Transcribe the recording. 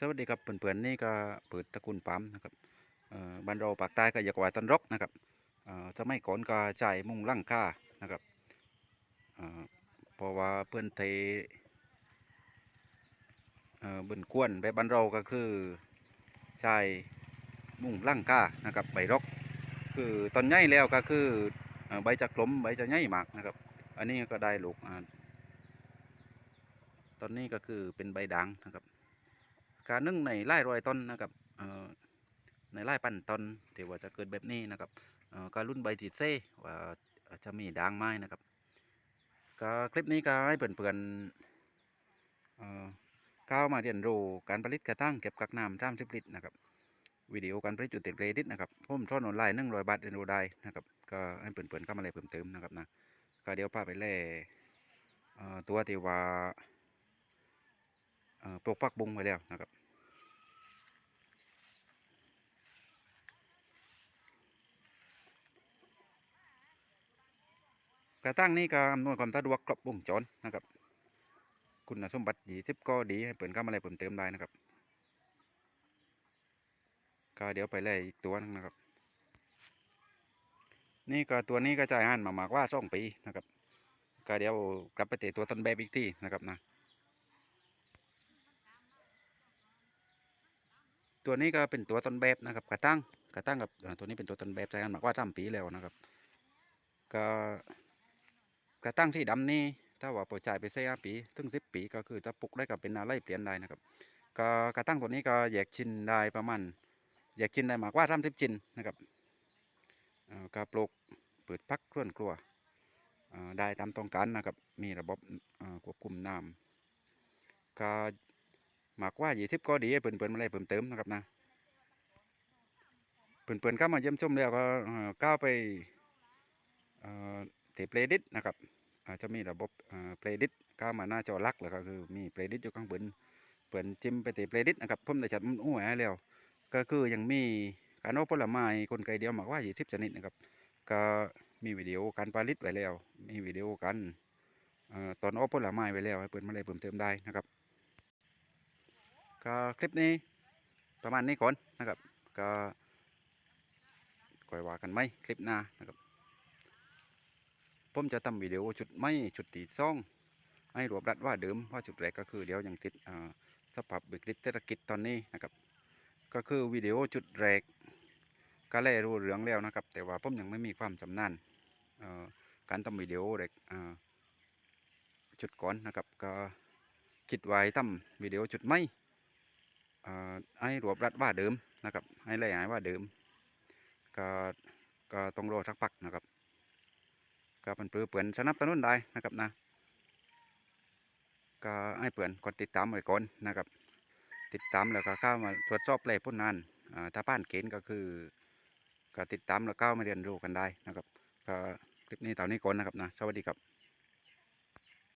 สวัสดีครับเพื่อนๆนี่ก็เปิดตระกูลปั๊มนะครับบ้านเราปากใต้ก็อยากว่าต้นรกนะครับจะไม่ก่อนก็จ่ายมุ่งลั่งค่านะครับเพราะว่าเพื่อนเทเอ่อบนกวนไปบ้านเราก็คือจ่ายมุ่งลั่งค่านะครับใบรกคือตอนใหญ่แล้วก็คือใบจะกลมใบจะใหญ่มากนะครับ อันนี้ก็ได้ลูกอ่าตอนนี้ก็คือเป็นใบด่างนะครับ การนึ่งในไร่รอยต้นนะครับในไร่ปั่นต้นที่ว่าจะเกิดแบบนี้นะครับการรุ่นใบติดเซ่ว่าจะมีด่างไม้นะครับก็คลิปนี้ก็ให้เพื่อนๆเอ่อก้าวมาเรียนรู้การผลิตกระตั้งเก็บกักน้ำตามสิบลิตรนะครับวิดีโอการผลิตจุดติดเรดิตนะครับผมสอนออนไลน์นึ่งร้อยบาทเรียนรู้ได้นะครับก็ให้เพื่อนๆเข้ามาเลยเพิ่มเติมนะครับนะก็เดี๋ยวพาไปเล่ตัวที่ว่า เอ่อปลูกปักบุงไว้แล้วนะครับกระตั้งนี่ก็อำนวยความสะดวกครบวงจรนะครับ คุณสมบัติยี่สิบก็ดีให้เปิดเข้ามาอะไรเพิ่มเติมได้นะครับ ก็เดี๋ยวไปเลยอีกตัวนึงนะครับ นี่ก็ตัวนี้ก็จ่ายหันมามากว่าสองปีนะครับ ก็เดี๋ยวกลับไปเตะตัวต้นแบบอีกที่นะครับนะ ตัวนี้ก็เป็นตัวต้นแบบนะครับกระตั้งกระตั้งกับตัวนี้เป็นตัวต้นแบบจ่ายหันมากว่าสามปีแล้วนะครับ ก็กระตั้งที่ดำนี่ถ้าว่าปล่อยจ่ายไปเสียปีถึงสิบปีก็คือจะปลูกได้กับเป็นอะไรเปลี่ยนได้นะครับ ก็กระตั้งตัวนี้ก็แยกชิ้นได้ประมาณแยกชิ้นได้มากว่าสามสิบชิ้นนะครับก็ปลูกเปิดพักเคลื่อนครัวได้ตามต้องการนะครับมีระบบควบคุมน้ำก็ หมากว่ายี่สิบก็ดีให้เปิ่นๆมาเลยเพิ่มเติมนะครับนะเปิ่นๆเข้ามาเยี่ยมชมแล้วก็ก้าวไปเอ่อเพลดิตนะครับอาจจะมีระบบเพลดิตก้ามาหน้าจอลักแล้วก็คือมีเพลดิตอยู่ข้างบนเปิดจิ้มไปเทเพลดิตนะครับผมได้จัดมันอู้แหแล้ว ก็คือยังมีการเอาผลไม้คนไกลเดียวหมากว่า20ชนิดนะครับก็มีวิดีโอการผลิตไว้แล้ว มีวิดีโอการต่อตอนเอาผลไม้ไว้แล้วให้เปิดมาเลยเพิ่มเติมได้นะครับ ก็คลิปนี้ประมาณนี้ก่อนนะครับ ก็ค่อยว่ากันไหมคลิปหน้านะครับ ผมจะทำวิดีโอชุดไม่ชุดตีซ่องให้รวบรัดว่าเดิมว่าชุดแรกก็คือเดี๋ยวยังติดอ่าสภาพวิกฤตเศรษฐกิจตอนนี้นะครับ ก็คือวิดีโอชุดแรกก็แล่รู้เรื่องแล้วนะครับ แต่ว่าผมยังไม่มีความชำนาญการทำวิดีโอแรกอ่าชุดก่อนนะครับ ก็คิดไว้ทำวิดีโอชุดไม่ ให้รวบรัดว่าเดิมนะครับ ให้แล่หายว่าเดิม ก็ก็ต้องรอสักพักนะครับก็เป็นเพื่อเปื่อนสนับสนุนได้นะครับนะก็ให้เปื่อนกดติดตามไว้ก่อนนะครับ ติดตามแล้วก็เข้ามาตรวจสอบเลยพุ่นนานอ่าถ้าผ่านเกณฑ์ก็คือก็ติดตามแล้วเข้ามาเรียนรู้กันได้นะครับก็คลิปนี้ตอนนี้ก่อนนะครับนะสวัสดีครับ